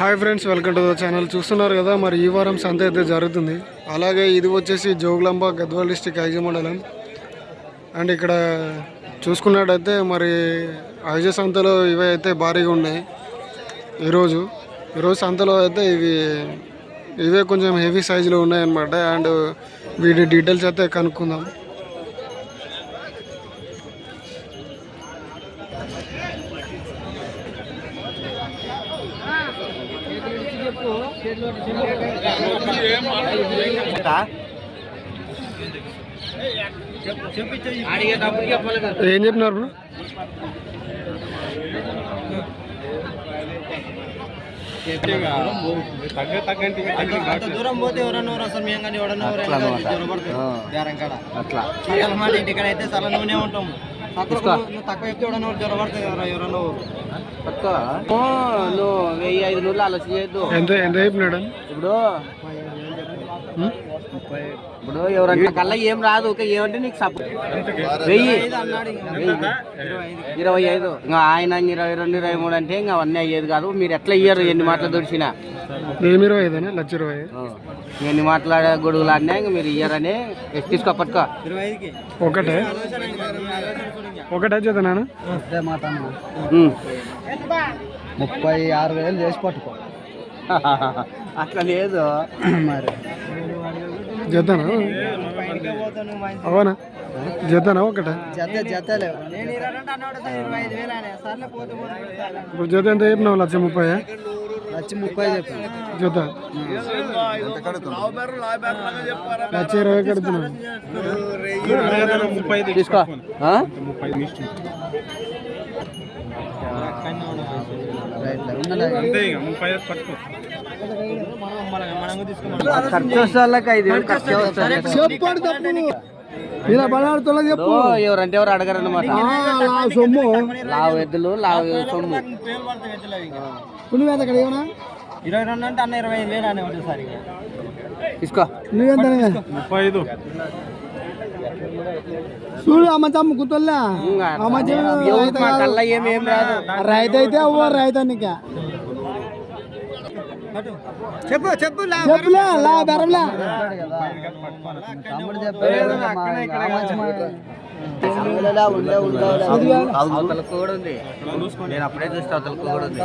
Hi friends welcome to the channel. చూస్తున్నారు కదా మరి ఈ వారం సంత అయితే జరుగుతుంది. అలాగే ఇది వచ్చేసి జోగులాంబ గద్వాల్ డిస్టిక్ ఐజ మండలం. అండ్ ఇక్కడ చూసుకున్నట్టయితే మరి ఐజ సంతలో ఇవి అయితే భారీగా ఉన్నాయి. ఈరోజు ఈరోజు సంతలో అయితే ఇవి ఇవే కొంచెం హెవీ సైజులో ఉన్నాయన్నమాట. అండ్ వీటి డీటెయిల్స్ అయితే కనుక్కుందాం. ఏం చెప్పినారు బ్రో? దూరం పోతే ఎవరన్నా ఎవరు అసలు మేము కానీ ఎవడన్నా అట్లా అయితే పట్టుకో ఓ, నువ్వు వెయ్యి ఐదు నూళ్ళు ఆలోచన చేయొద్దు. ఎంత ఎంత చెప్పినాడు ఇప్పుడు ఇప్పుడు ఎవరంటే కల్లా ఏం రాదు ఓకే ఏమంటే నీకు సపో వెయ్యి. ఇరవై ఐదు ఇరవై ఐదు. ఇంకా ఆయన ఇరవై రెండు ఇరవై మూడు అంటే ఇంకా అవన్నీ అయ్యేది కాదు. మీరు ఎట్లా ఇయ్యరు? ఎన్ని మాటలు దొరికినా. ఏమి ఇరవై ఐదేనా లక్ష ఇరవై ఎన్ని మాట్లాడే గొడుగులు ఆడినా ఇంకా మీరు ఇయ్యరని తీసుకో పట్టుకో. ఒకటే. ఒకటే చేతనాను. ముప్పై ఆరు వేలు చేసి పట్టుకో. అట్లా లేదు. మరి. జతనా అవునా? జతనా ఒకటే? నేను. ఇప్పుడు జత ఎంత చెప్పినావు? లక్ష ముప్పై వచ్చి ముప్పై చెప్పాను జత లక్ష ఇరవై కడుతున్నాను తీసుకో. ఆ? ఖర్చు వస్తే వాళ్ళకి ఐదు వేలు ఖర్చు వస్తుంది చెప్పండి తప్పు. ఇలా బలాడుతున్నా చెప్పు. ఎవరంటే ఎవరు అడగరన్నమాట ఆ సొమ్ము. లావు ఎద్దులు లావు సొమ్ము. నువ్వెంత అక్కడ ఏమన్నా ఇరవై రెండు అంటే అన్న ఇరవై ఐదు వేలు అనే తీసుకో. నువ్వెంత ముప్పై ఐదు చూడు అమ్మ తమ్ము కుతల్లా ఇంకా ఆ మధ్య ఎవరు మా కల్లా ఏం ఏం రాదు. రైతు అయితే అవ్వ రైతు నీకు చెప్పు చెప్పు చెప్పులే లా బెరంలే. అవతల కూడా ఉంది నేను అప్పుడే చూస్తే అవతల కూడా ఉంది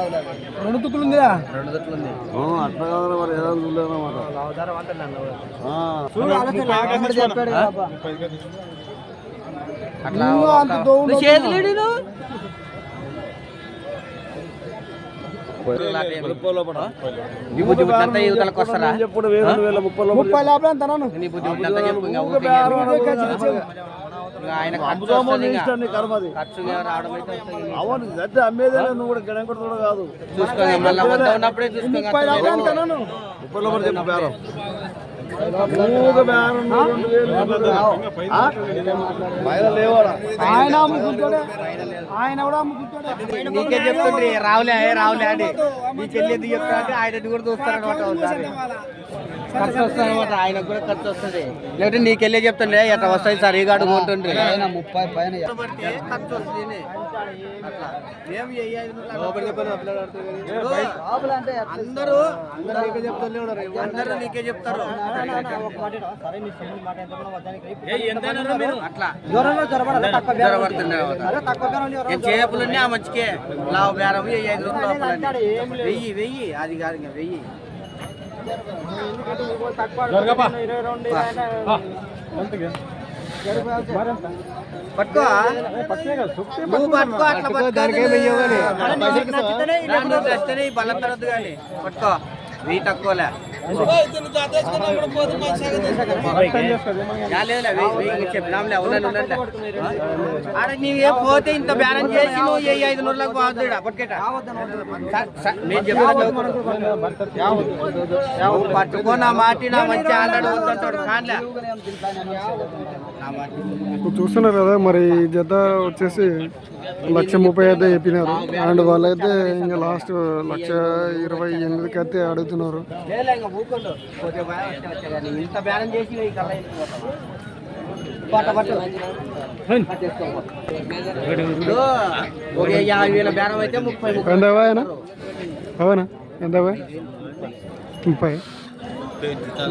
రెండు తుక్కులు ఉందిరా రెండు దొట్లు ఉంది అట్లా నువ్వు అంత ఒక- దూరం నువ్వు చేతులు ఇడి నువ్వు. నీ బుద్ధి బుద్ధి యువతలకు వస్తారా ముప్పై లోపల నీ బుద్ధి అంతా చెప్పు ఆయన ఖర్చు రావడం వస్తుంది. చూసుకో ఇంకా మళ్ళా వద్ద ఉన్నప్పుడే చూసుకో ముప్పై లోపల నాను ఆయన అమ్ముకుంటాడే ఆయన కూడా అమ్ముకుంటాడే. నీకే చెప్తుండ్రి రావులే రావులే అని నీ చెల్లి ఎందుకు చెప్తా అంటే ఆయన కూడా చూస్తారనమాట ఖర్చు వస్తుంది అనమాట ఆయనకు కూడా ఖర్చు వస్తుంది. లేకపోతే నీకెళ్ళే చెప్తుండే ఎట్లా వస్తాయి సార్ ఈ గాడు కొంటుండ్రి. ముప్పై పైన అందరూ అందరూ నీకే చెప్తానే ఉన్నారు అందరూ నీకే చెప్తారు. అట్లా. జ్వరపడుతున్నారు ఏం చేపలున్నా ఆ మంచికే లావు బేరం వెయ్యి వెయ్యి వెయ్యి. అది కాదు వెయ్యి. పట్టుకో. నువ్వు పట్టుకో అట్లా పట్టుకో బలం తరద్దు కానీ. పట్టుకో. వెయ్యి తక్కువలే. యా పోతే ఇంత బ్యాలెన్స్ చేసి నువ్వు ఏ ఐదు నూరులకు పోవద్దు నేను పట్టుకో నా మాటి నా మంచి వద్దంటాడు కాన్లే చూస్తున్నారు కదా మరి జత వచ్చేసి లక్ష ముప్పై అయితే చెప్పినారు అండ్ వాళ్ళైతే ఇంకా లాస్ట్ లక్ష ఇరవై ఎనిమిదికి అయితే అడుగుతున్నారు. ఎంత అవునా ముప్పై.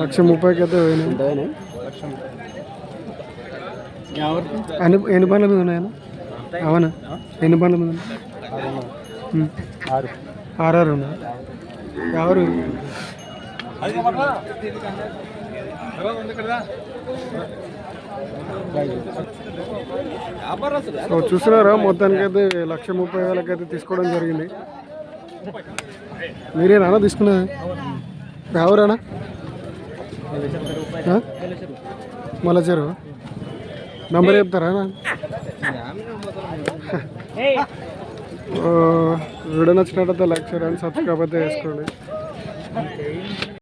లక్ష ముప్పైకి అయితే పోయినాయి. ఎన్ని బండ్ల మీద ఉన్నాయన్న అవునా? ఎన్ని బండ్ల. ఆర్ఆర్ ఉన్నాయి ఎవరు? సో చూస్తున్నారా? మొత్తానికి అయితే లక్ష ముప్పై వేలకైతే తీసుకోవడం జరిగింది. మీరేనా తీసుకున్నది? ఎవరేనా మళ్ళా చెరువు? నంబర్ చెప్తారా వీడియో నచ్చినట్టయితే లైక్ చేయండి సబ్స్క్రైబ్ అయితే చేసుకోండి.